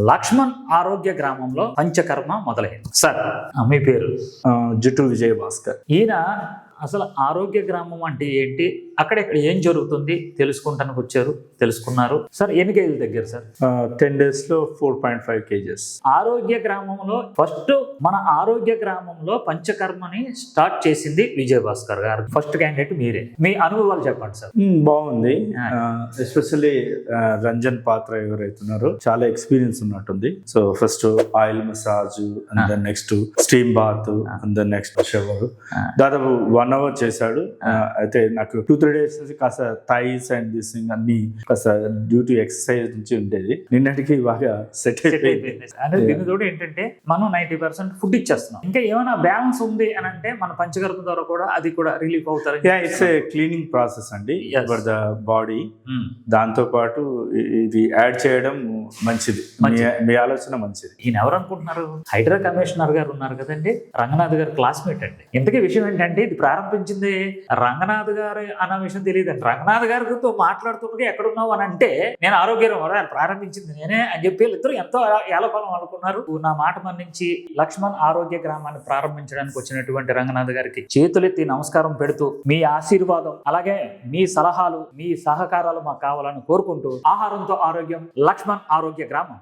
లక్ష్మణ్ ఆరోగ్య గ్రామంలో పంచకర్మ మొదలైంది. సార్ మీ పేరు? జుట్టు విజయ్ భాస్కర్ ఈయన అసలు ఆరోగ్య గ్రామం అంటే ఏంటి? అక్కడ ఇక్కడ ఏం జరుగుతుంది? తెలుసుకుంటానికి వచ్చారు తెలుసుకున్నారు. సార్ ఎన్ని కేజీల దగ్గర సార్? టెన్ డేస్లో ఫోర్ పాయింట్ ఫైవ్ కేజెస్. ఆరోగ్య గ్రామంలో ఫస్ట్ మన ఆరోగ్య గ్రామంలో పంచకర్మని స్టార్ట్ చేసింది విజయ్ భాస్కర్ గారు. ఫస్ట్ క్యాండిడేట్ మీరే. మీ అనుభవాలు చెప్పండి సార్. బాగుంది. ఎస్పెషల్లీ రంజన్ పాత్ర ఎవరైతున్నారో చాలా ఎక్స్పీరియన్స్ ఉన్నట్టుంది. So first oil massage and. Then next steam bath and then next shower. దాదాపు వన్ అవర్ చేశాడు. అయితే నాకు టూ త్రీ డేస్ నుంచి కాస్త థైస్ అండ్ దిస్ థింగ్ అన్ని కాస్త డ్యూ టు ఎక్సర్సైజ్ నుంచి ఉండేది. నిన్నటికి బాగా సెట్ అయిపోయింది. అంటే దీని తోడు ఏంటంటే మనం నైన్టీ పర్సెంట్ ఫుడ్ ఇచ్చేస్తున్నాం. ఇంకా ఏమైనా బ్యాలెన్స్ ఉంది అని అంటే మన పంచగర్భ ద్వారా కూడా అది కూడా రిలీఫ్ అవుతారు ఇట్స్ ఏ క్లీనింగ్ ప్రాసెస్ అండి. ఫర్ ద బాడీ దాంతో పాటు ఇది యాడ్ చేయడం మంచిది. మీ- మంచిది. మీ ఆలోచన మంచిది. ఈయన ఎవరు అనుకుంటున్నారు? హైడ్రా కమిషనర్ గారు ఉన్నారు కదండి. రంగనాథ్ గారు క్లాస్మేట్ అండి. ఇంతకీ విషయం ఏంటంటే ఇది ప్రారంభించింది రంగనాథ్ గారు అన్న విషయం తెలియదండి. రంగనాథ్ గారితో మాట్లాడుతుండగా ఎక్కడున్నావు అని అంటే నేను ఆరోగ్యం రంగం ప్రారంభించింది నేనే అని చెప్పి ఇద్దరు ఎంతో ఏలపాలం అనుకున్నారు. నా మాట మన్నించి లక్ష్మణ్ ఆరోగ్య గ్రామాన్ని ప్రారంభించడానికి వచ్చినటువంటి రంగనాథ్ గారికి చేతులెత్తి నమస్కారం పెడుతూ మీ ఆశీర్వాదం అలాగే మీ సలహాలు మీ సహకారాలు మాకు కావాలని కోరుకుంటూ ఆహారంతో ఆరోగ్యం లక్ష్మణ్ ఆరోగ్య గ్రామం.